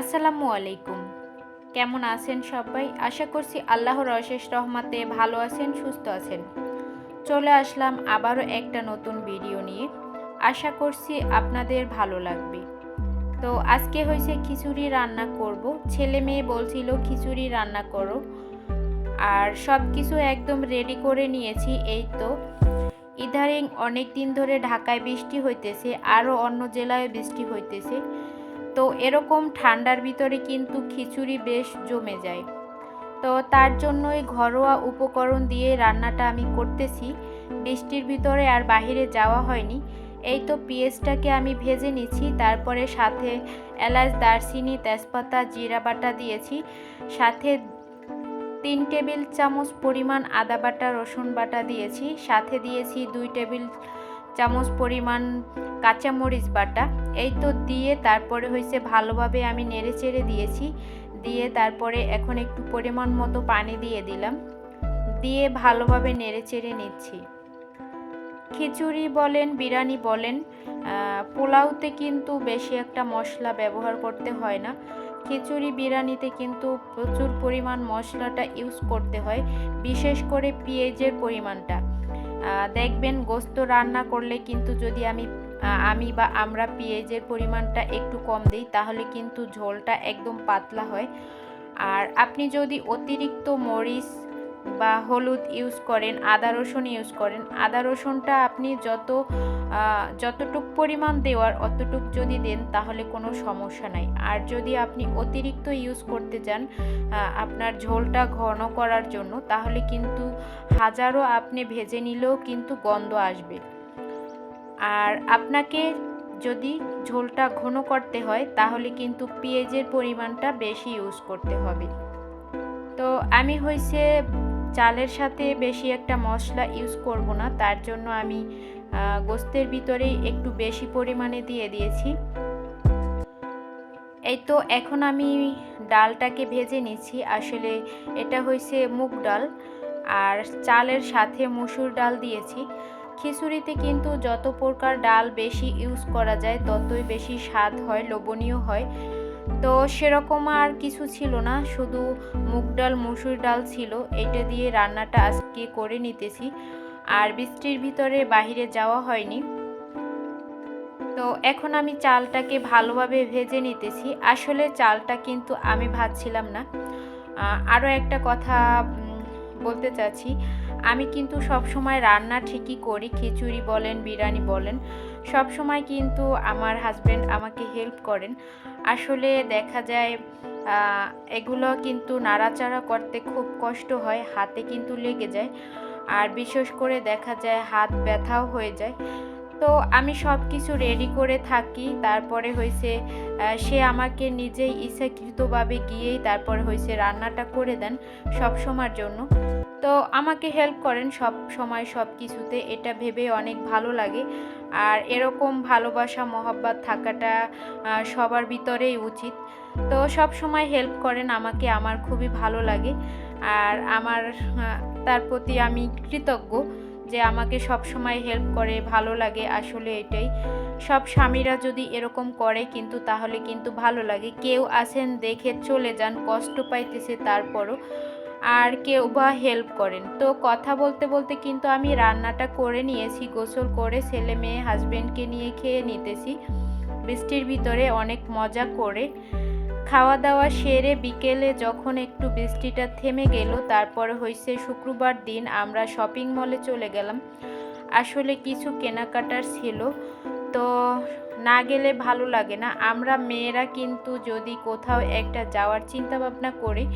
আসসালামু আলাইকুম। কেমন আছেন সবাই? আশা করছি আল্লাহর অশেষ রহমাতে ভালো আছেন, সুস্থ আছেন। চলে আসলাম আবারও একটা নতুন ভিডিও নিয়ে। আশা করছি আপনাদের ভালো লাগবে। তো আজকে হয়েছে খিচুড়ি রান্না করব। ছেলে মেয়ে বলছিল, খিচুড়ি রান্না করো। আর সব কিছু একদম রেডি করে নিয়েছি, এই তো। ইদারিং অনেক দিন ধরে ঢাকায় বৃষ্টি হইতেছে, আরও অন্য জেলায় বৃষ্টি হইতেছে। তো এরকম ঠান্ডার ভিতরে কিন্তু খিচুড়ি বেশ জমে যায়। তো তার জন্যই ঘরোয়া উপকরণ দিয়ে রান্নাটা আমি করতেছি। বৃষ্টির ভিতরে আর বাহিরে যাওয়া হয়নি। এই তো পেঁয়াজটাকে আমি ভেজে নিচ্ছি, তারপরে সাথে এলাচ, দারচিনি, তেজপাতা, জিরা বাটা দিয়েছি। সাথে তিন টেবিল চামচ পরিমাণ আদা বাটা, রসুন বাটা দিয়েছি। সাথে দিয়েছি দুই টেবিল চামচ পরিমাণ কাঁচামরিচ বাটা, এই তো দিয়ে তারপরে হয়েছে ভালোভাবে আমি নেড়ে চেড়ে দিয়েছি, দিয়ে তারপরে এখন একটু পরিমাণ মতো পানি দিয়ে দিলাম, দিয়ে ভালোভাবে নেড়ে চেড়ে নিচ্ছি। খিচুড়ি বলেন, বিরিয়ানি বলেন পোলাওতে কিন্তু বেশি একটা মশলা ব্যবহার করতে হয় না। খিচুড়ি, বিরিয়ানিতে কিন্তু প্রচুর পরিমাণ মশলাটা ইউজ করতে হয়, বিশেষ করে পেঁয়াজের পরিমাণটা। দেখবেন গোস্ত রান্না করলে কিন্তু যদি আমি আমি বা আমরা পেঁয়াজের পরিমাণটা একটু কম দিই, তাহলে কিন্তু ঝোলটা একদম পাতলা হয়। আর আপনি যদি অতিরিক্ত মরিচ বা হলুদ ইউজ করেন, আদা রসুন ইউজ করেন। আদা রসুনটা আপনি যত যতটুক পরিমাণ দেওয়ার অতটুক যদি দেন তাহলে কোনো সমস্যা নাই। আর যদি আপনি অতিরিক্ত ইউজ করতে যান আপনার ঝোলটা ঘন করার জন্য, তাহলে কিন্তু হাজারও আপনি ভেজে নিলেও কিন্তু গন্ধ আসবে। আর আপনাকে যদি ঝোলটা ঘন করতে হয়, তাহলে কিন্তু পেঁয়াজের পরিমাণটা বেশি ইউজ করতে হবে। তো আমি হয়েছে চালের সাথে বেশি একটা মশলা ইউজ করব না, তার জন্য আমি গোস্তের ভিতরেই একটু বেশি পরিমাণে দিয়ে দিয়েছি। এই তো এখন আমি ডালটাকে ভেজে নিচ্ছি। আসলে এটা হয়েছে মুগ ডাল আর চালের সাথে মুসুর ডাল দিয়েছি। খিচুড়িতে কিন্তু যত প্রকার ডাল বেশি ইউজ করা যায়, ততই বেশি স্বাদ হয়, লোভনীয় হয়। তো সেরকম আর কিছু ছিল না, শুধু মুগ ডাল, মুসুর ডাল ছিল। এটা দিয়ে রান্নাটা আজকে করে নিতেছি। আর বৃষ্টির ভিতরে বাহিরে যাওয়া হয়নি। তো এখন আমি চালটাকে ভালোভাবে ভেজে নিতেছি। আসলে চালটা কিন্তু আমি ভাজছিলাম না। আরও একটা কথা বলতে চাচ্ছি। আমি কিন্তু সব সময় রান্না ঠিকই করি। খিচুড়ি বলেন, বিরিয়ানি বলেন। সব সময় কিন্তু আমার হাজব্যান্ড আমাকে হেল্প করেন। আসলে দেখা যায় এগুলো কিন্তু নাড়াচাড়া করতে খুব কষ্ট হয়, হাতে কিন্তু লেগে যায়। আর বিশেষ করে দেখা যায় হাত ব্যথাও হয়ে যায়। তো আমি সব কিছু রেডি করে থাকি। তারপরে হয়েছে সে আমাকে নিজেই ইচ্ছাকৃতভাবে গিয়েই তারপরে হয়েছে রান্নাটা করে দেন সব সময়ের জন্য। তো আমাকে হেল্প করেন সব সময় সব কিছুতে। এটা ভেবে অনেক ভালো লাগে। আর এরকম ভালোবাসা, মহাব্বাত থাকাটা সবার ভিতরেই উচিত। তো সব সময় হেল্প করেন আমাকে, আমার খুবই ভালো লাগে। আর আমার তার প্রতি আমি কৃতজ্ঞ যে আমাকে সব সময় হেল্প করে, ভালো লাগে আসলে এটাই। সব স্বামীরা যদি এরকম করে কিন্তু তাহলে কিন্তু ভালো লাগে। কেউ আছেন দেখে চলে যান, কষ্ট পাইতেছে তারপরও। আর কেউ বা হেল্প করেন। তো কথা বলতে বলতে কিন্তু আমি রান্নাটা করে নিয়েছি, গোসল করে ছেলে মেয়ে হাজব্যান্ডকে নিয়ে খেয়ে নিতেছি। বৃষ্টির ভিতরে অনেক মজা করে। খাওয়া দাওয়া সেরে বিকেলে যখন একটু বৃষ্টিটা থেমে গেল, তারপরে হয়েছে শুক্রবার দিন, আমরা শপিং মলে চলে গেলাম। আসলে কিছু কেনাকাটার ছিল। তো না গেলে ভালো লাগে না। আমরা মেয়েরা কিন্তু যদি কোথাও একটা যাওয়ার চিন্তা ভাবনা করি,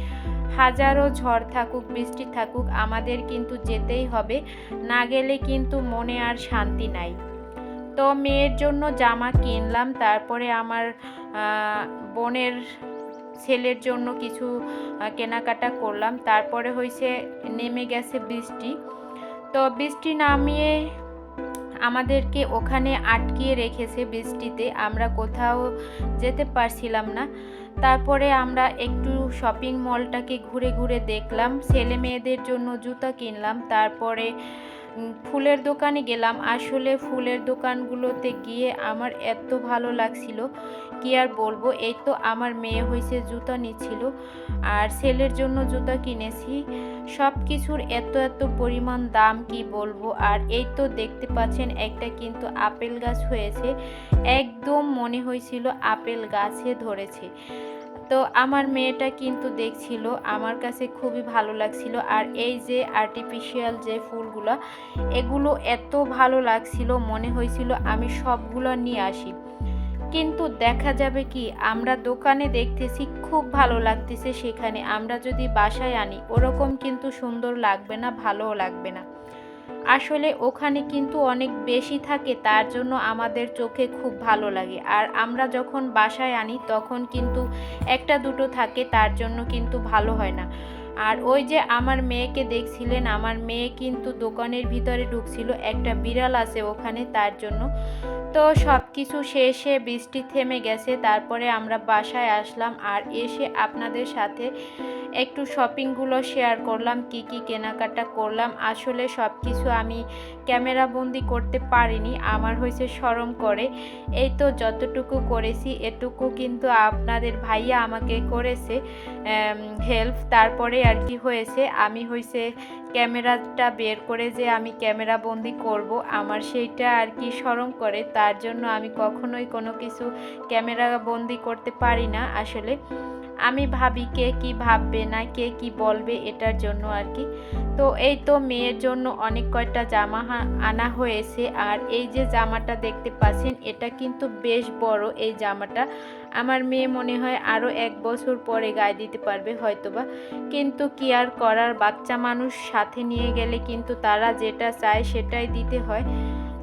হাজারো ঝড় থাকুক, বৃষ্টি থাকুক, আমাদের কিন্তু যেতেই হবে। না গেলে কিন্তু মনে আর শান্তি নাই। তো মেয়ের জন্য জামা কিনলাম, তারপরে আমার বোনের ছেলের জন্য কিছু কেনাকাটা করলাম। তারপরে হয়েছে নেমে গেছে বৃষ্টি। তো বৃষ্টি নামিয়ে আমাদেরকে ওখানে আটকিয়ে রেখেছে বৃষ্টিতে। আমরা কোথাও যেতে পারছিলাম না। তারপরে আমরা একটু শপিং মলটাকে ঘুরে ঘুরে দেখলাম। ছেলে মেয়েদের জন্য জুতা কিনলাম। তারপরে ফুলের দোকানে গেলাম। আসলে ফুলের দোকানগুলোতে গিয়ে আমার এত ভালো লাগছিল। কি আর বলব? এই তো আমার মেয়ে হয়েছে জুতা নিচ্ছিল। আর ছেলের জন্য জুতা কিনেছি। সব কিছুর এত এত পরিমাণ দাম, কি বলব? আর এই তো দেখতে পাচ্ছেন, একটা কিন্তু আপেল গাছ হয়েছে। একদম মনে হয়েছিল আপেল গাছে ধরেছে। তো আমার মেয়েটা কিন্তু দেখছিল, আমার কাছে খুবই ভালো লাগছিল। আর এই যে আর্টিফিশিয়াল যে ফুলগুলো, এগুলো এত ভালো লাগছিল, মনে হয়েছিল আমি সবগুলো নিয়ে আসি। কিন্তু দেখা যাবে কি, আমরা দোকানে দেখতেছি খুব ভালো লাগতেছে সেখানে। আমরা যদি বাসায় আনি, ওরকম কিন্তু সুন্দর লাগবে না, ভালোও লাগবে না। আসলে ওখানে কিন্তু অনেক বেশি থাকে, তার জন্য আমাদের চোখে খুব ভালো লাগে। আর আমরা যখন বাসায় আনি, তখন কিন্তু একটা দুটো থাকে, তার জন্য কিন্তু ভালো হয় না। আর ওই যে আমার মেয়েকে দেখছিলেন, আমার মেয়ে কিন্তু দোকানের ভিতরে ঢুকছিল, একটা বিড়াল আছে ওখানে তার জন্য। তো সব কিছু শেষে বৃষ্টি থেমে গেছে, তারপরে আমরা বাসায় আসলাম আর এসে আপনাদের সাথে একটু শপিংগুলো শেয়ার করলাম, কি কি কেনাকাটা করলাম, আসলে সব কিছু আমি ক্যামেরা বন্দি করতে পারিনি, আমার হয়েছে সরম করে। এই তো যতটুকু করেছি, এটুকু কিন্তু আপনাদের ভাইয়া আমাকে করেছে হেল্প তারপরে আর কি হয়েছে, আমি হয়েছে ক্যামেরাটা বের করে যে আমি ক্যামেরা বন্দি করব, আমার সেইটা আর কি সরম করে, তার জন্য আমি কখনোই কোনো কিছু ক্যামেরা বন্দি করতে পারি না, আসলে। আমি ভাবি কে কি ভাববে না, কে কি বলবে এটার জন্য আর কি। তো এই তো মেয়ের জন্য অনেক কয়টা জামা আনা হয়েছে আর এই যে জামাটা দেখতে পাচ্ছেন, এটা কিন্তু বেশ বড় এই জামাটা। আমার মেয়ে মনে হয় আরও এক বছর পরে গায়ে দিতে পারবে হয়তোবা। কিন্তু কি আর করার, বাচ্চা মানুষ সাথে নিয়ে গেলে কিন্তু তারা যেটা চায় সেটাই দিতে হয়।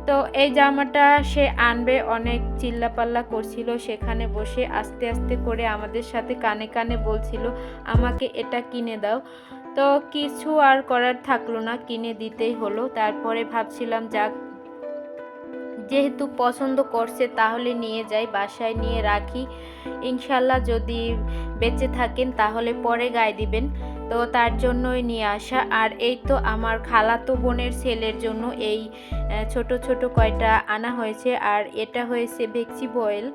তো এই জামাটা সে আনবে, অনেক চিল্লাপাল্লা করছিল। সেখানে বসে আস্তে আস্তে করে আমাদের সাথে কানে কানে বলছিল, আমাকে এটা কিনে দাও। তো কিছু আর করার থাকল না, কিনে দিতেই হলো। তারপরে ভাবছিলাম, যাক, যেহেতু পছন্দ করছে তাহলে নিয়ে যাই, বাসায় নিয়ে রাখি। ইনশাল্লাহ যদি বেঁচে থাকেন তাহলে পরে গায়ে দিবেন। তো তার জন্যই নিয়ে আসা। আর এই তো আমার খালাতো বোনের ছেলের জন্য এই ছোট ছোট কয়টা আনা হয়েছে। আর এটা হয়েছে ভেক্সি বয়েল।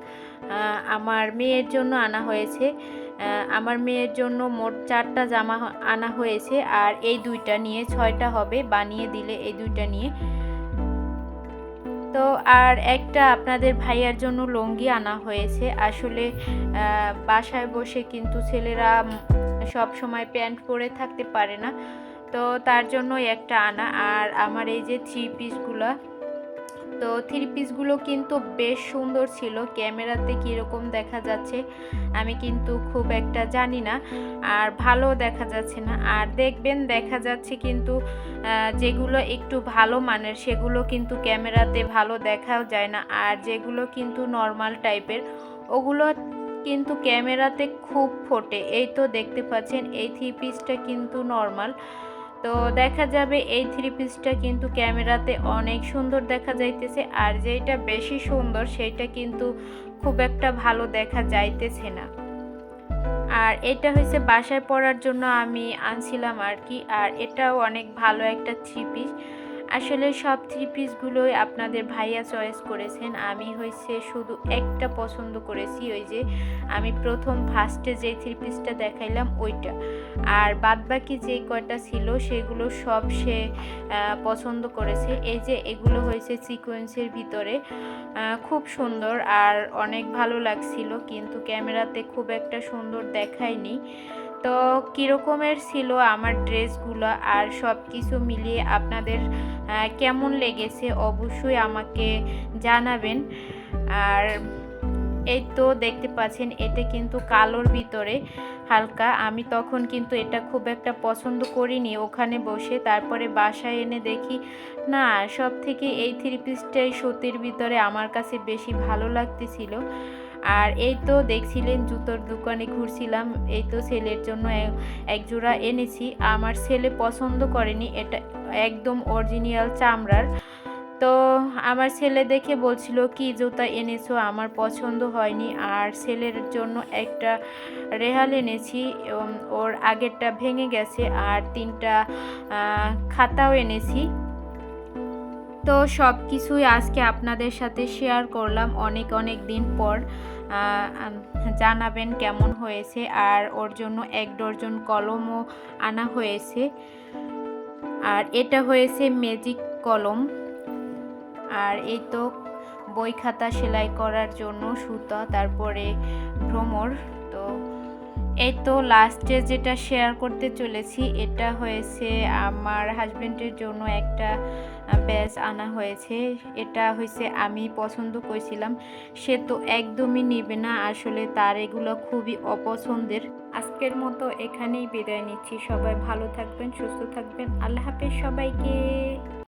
আমার মেয়ের জন্য আনা হয়েছে। আমার মেয়ের জন্য মোট চারটা জামা আনা হয়েছে। আর এই দুইটা নিয়ে ছয়টা হবে, বানিয়ে দিলে এই দুইটা নিয়ে। তো আর একটা আপনাদের ভাইয়ার জন্য লঙ্গি আনা হয়েছে। আসলে বাসায় বসে কিন্তু ছেলেরা সব সময় প্যান্ট পরে থাকতে পারে না। তো তার জন্যই একটা আনা। আর আমার এই যে থ্রি পিসগুলো, তো থ্রি পিসগুলো কিন্তু বেশ সুন্দর ছিল। ক্যামেরাতে কীরকম দেখা যাচ্ছে আমি কিন্তু খুব একটা জানি না। আর ভালো দেখা যাচ্ছে না। আর দেখবেন দেখা যাচ্ছে কিন্তু যেগুলো একটু ভালো মানের, সেগুলো কিন্তু ক্যামেরাতে ভালো দেখাও যায় না। আর যেগুলো কিন্তু নর্মাল টাইপের ওগুলো কিন্তু ক্যামেরাতে খুব ফোটে। এই তো দেখতে পাচ্ছেন, এই থ্রি পিসটা কিন্তু নর্মাল তো দেখা যাবে এই থ্রি পিসটা কিন্তু ক্যামেরাতে অনেক সুন্দর দেখা যাইতেছে, আর যেটা বেশি সুন্দর সেইটা কিন্তু খুব একটা ভালো দেখা যাইতেছে না। আর এটা হয়েছে বাসায় পরার জন্য আমি আনছিলাম আর কি, আর এটাও অনেক ভালো একটা থ্রি পিস আসলে সব থ্রি পিসগুলোই আপনাদের ভাইয়া চয়েস করেছেন। আমি হয়েছে শুধু একটা পছন্দ করেছি, ওই যে আমি প্রথম ফার্স্টে যে থ্রি পিসটা দেখাইলাম ওইটা। আর বাদবাকি যে কয়টা ছিল, সেগুলো সব সে পছন্দ করেছে। এই যে এগুলো হয়েছে সিকোয়েন্সের ভিতরে খুব সুন্দর আর অনেক ভালো লাগছিল, কিন্তু ক্যামেরাতে খুব একটা সুন্দর দেখায়নি। তো কীরকমের ছিল আমার ড্রেসগুলো আর সব কিছু মিলিয়ে আপনাদের কেমন লেগেছে অবশ্যই আমাকে জানাবেন। আর এই তো দেখতে পাচ্ছেন, এটা কিন্তু কালোর ভিতরে হালকা। আমি তখন কিন্তু এটা খুব একটা পছন্দ করিনি ওখানে বসে। তারপরে বাসায় এনে দেখি, না সব থেকে এই থ্রি পিসটাই সত্যির ভিতরে আমার কাছে বেশি ভালো লাগতেছিল। আর এই তো দেখছিলেন জুতোর দোকানে ঘুরছিলাম। এই তো ছেলের জন্য এক জোড়া এনেছি। আমার ছেলে পছন্দ করেনি। এটা একদম অরিজিনাল চামড়ার। তো আমার ছেলে দেখে বলছিল, কি জুতা এনেছো? আমার পছন্দ হয়নি। আর ছেলের জন্য একটা রেহাল এনেছি। ওর আগেরটা ভেঙে গেছে। আর তিনটা খাতাও এনেছি। তো সব কিছুই আজকে আপনাদের সাথে শেয়ার করলাম অনেক অনেক দিন পর। জানাবেন কেমন হয়েছে আর ওর জন্য এক ডজন কলমও আনা হয়েছে। আর এটা হয়েছে ম্যাজিক কলম। আর এই তো বই খাতা সেলাই করার জন্য সুতা, তারপরে ভ্রমর। এই তো লাস্টে যেটা শেয়ার করতে চলেছি, এটা হয়েছে আমার হাজবেন্ডের জন্য একটা ব্যাচ আনা হয়েছে। এটা হয়েছে আমি পছন্দ করেছিলাম। সে তো একদমই নেবে না। আসলে তার এগুলো খুবই অপছন্দের। আজকের মতো এখানেই বিদায় নিচ্ছি। সবাই ভালো থাকবেন, সুস্থ থাকবেন। আল্লাহ হাফেজ সবাইকে।